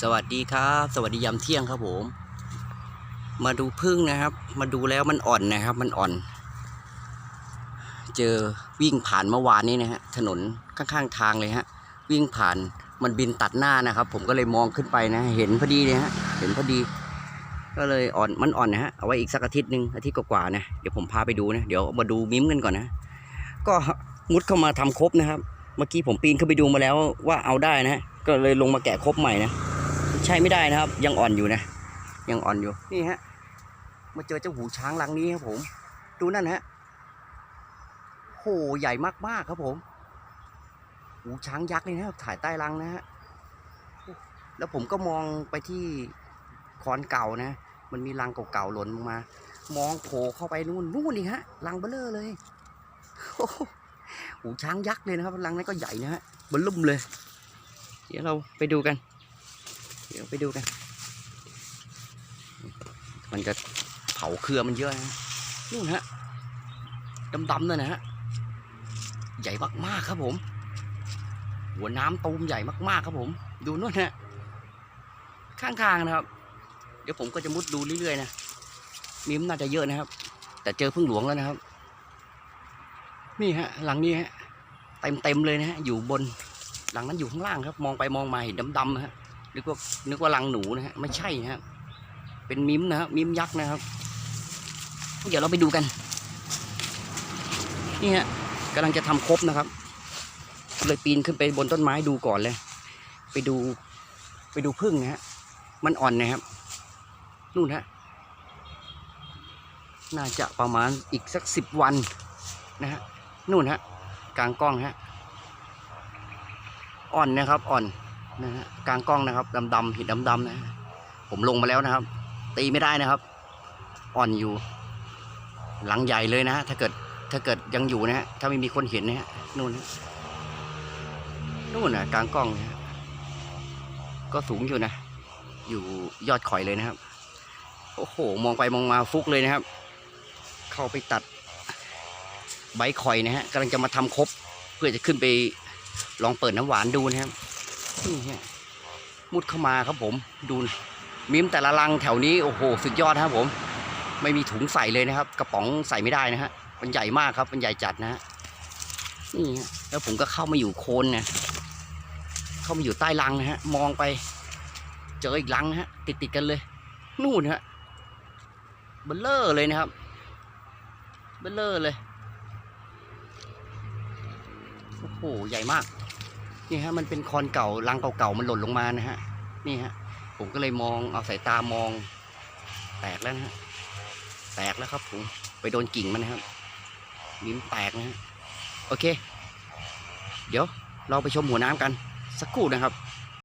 สวัสดีครับ สวัสดียามเที่ยงครับผม มาดูพึ่งนะครับ มาดูแล้วมันอ่อนนะครับ มันอ่อน เจอวิ่งผ่านเมื่อวานนี้นะฮะถนนข้างๆทางเลยฮะ วิ่งผ่านมันบินตัดหน้านะครับ ผมก็เลยมองขึ้นไปนะ เห็นพอดีเนี่ยฮะเห็นพอดี ก็เลยอ่อนมันอ่อนนะฮะเอาไว้อีกสักอาทิตย์หนึ่งอาทิตย์กว่าๆนะเดี๋ยวผมพาไปดูนะเดี๋ยวมาดูมิ้มกันก่อนนะ ก็มุดเข้ามาทำครบนะครับ เมื่อกี้ผมปีนขึ้นไปดูมาแล้วว่าเอาได้นะฮะก็เลยลงมาแกะครบใหม่นะ ใช้ไม่ได้นะครับ ยังอ่อนอยู่นะ ยังอ่อนอยู่นี่ฮะมาเจอเจ้าหูช้างลังนี้ครับผม ดูนั่นฮะโหใหญ่มากๆครับผมหูช้างยักษ์เลยนะครับถ่ายใต้รังนะฮะแล้วผมก็มองไปที่คอนเก่านะ มันมีรังเก่าๆหล่นลงมา มองโผล่เข้าไปนู่นนู่นนี่ฮะรังเบลเลอร์เลยหูช้างยักษ์เลยนะครับรังนั้นก็ใหญ่นะฮะเบลลุ่มเลย เดี๋ยวเราไปดูกัน ดี๋ยวไปดูกัน มันจะเผาเครือมันเยอะนะนู่นฮะดำๆนั่นนะฮะ ใหญ่มากๆครับผม หัวน้ำตูมใหญ่มากๆครับผม ดูนู่นฮะ ข้างทางนะครับ เดี๋ยวผมก็จะมุดดูเรื่อยๆนะมีมนน่าจะเยอะนะครับ แต่เจอพึ่งหลวงแล้วนะครับ นี่ฮะ หลังนี้ฮะ เต็มๆเลยนะฮะ อยู่บน หลังนั้นอยู่ข้างล่างครับ มองไปมองมาเห็นดำๆนะฮะ นึกว่านึกว่ารังหนูนะฮะไม่ใช่นะฮะเป็นมิมนะฮะมิมยักษ์นะครับ เดี๋ยวเราไปดูกัน นี่ฮะกำลังจะทำครบนะครับ เลยปีนขึ้นไปบนต้นไม้ดูก่อนเลย ไปดูไปดูพึ่งนะฮะมันอ่อนนะครับ นู่นฮะน่าจะประมาณอีกสักสิบวันนะฮะนู่นฮะกลางกล้องฮะอ่อนนะครับอ่อน นะฮะกลางกล้องนะครับดำๆเห็นดำๆนะ ผมลงมาแล้วนะครับ ตีไม่ได้นะครับ อ่อนอยู่ หลังใหญ่เลยนะฮะถ้าเกิดถ้าเกิดยังอยู่นะฮะถ้าไม่มีคนเห็นนะฮะนู่นนู่นนะกลางกล้องนะฮะก็สูงอยู่นะ อยู่ยอดข่อยเลยนะครับ โอ้โห มองไปมองมาฟุกเลยนะครับ เข้าไปตัดใบข่อยนะฮะกำลังจะมาทำครบ เพื่อจะขึ้นไปลองเปิดน้ำหวานดูนะครับ นี่ฮะมุดเข้ามาครับผมดูมิมแต่ละลังแถวนี้โอ้โหสุดยอดครับผม ไม่มีถุงใส่เลยนะครับ กระป๋องใส่ไม่ได้นะฮะมันใหญ่มากครับมันใหญ่จัดนะฮะนี่ฮะแล้วผมก็เข้ามาอยู่โคนนะเข้ามาอยู่ใต้ลังนะฮะ มองไป เจออีกลังฮะ ติดติดกันเลย นู่นฮะเบลเลอร์เลยนะครับเบลเลอร์เลยโอ้โหใหญ่มาก นี่ฮะมันเป็นคอนเก่ารังเก่าๆมันหล่นลงมานะฮะนี่ฮะผมก็เลยมองเอาสายตามอง แตกแล้วนะฮะแตกแล้วครับผมไปโดนกิ่งมันนะครับมิ้มแตกนะฮะโอเค เดี๋ยวเราไปชมหัวน้ำกันสักครู่นะครับ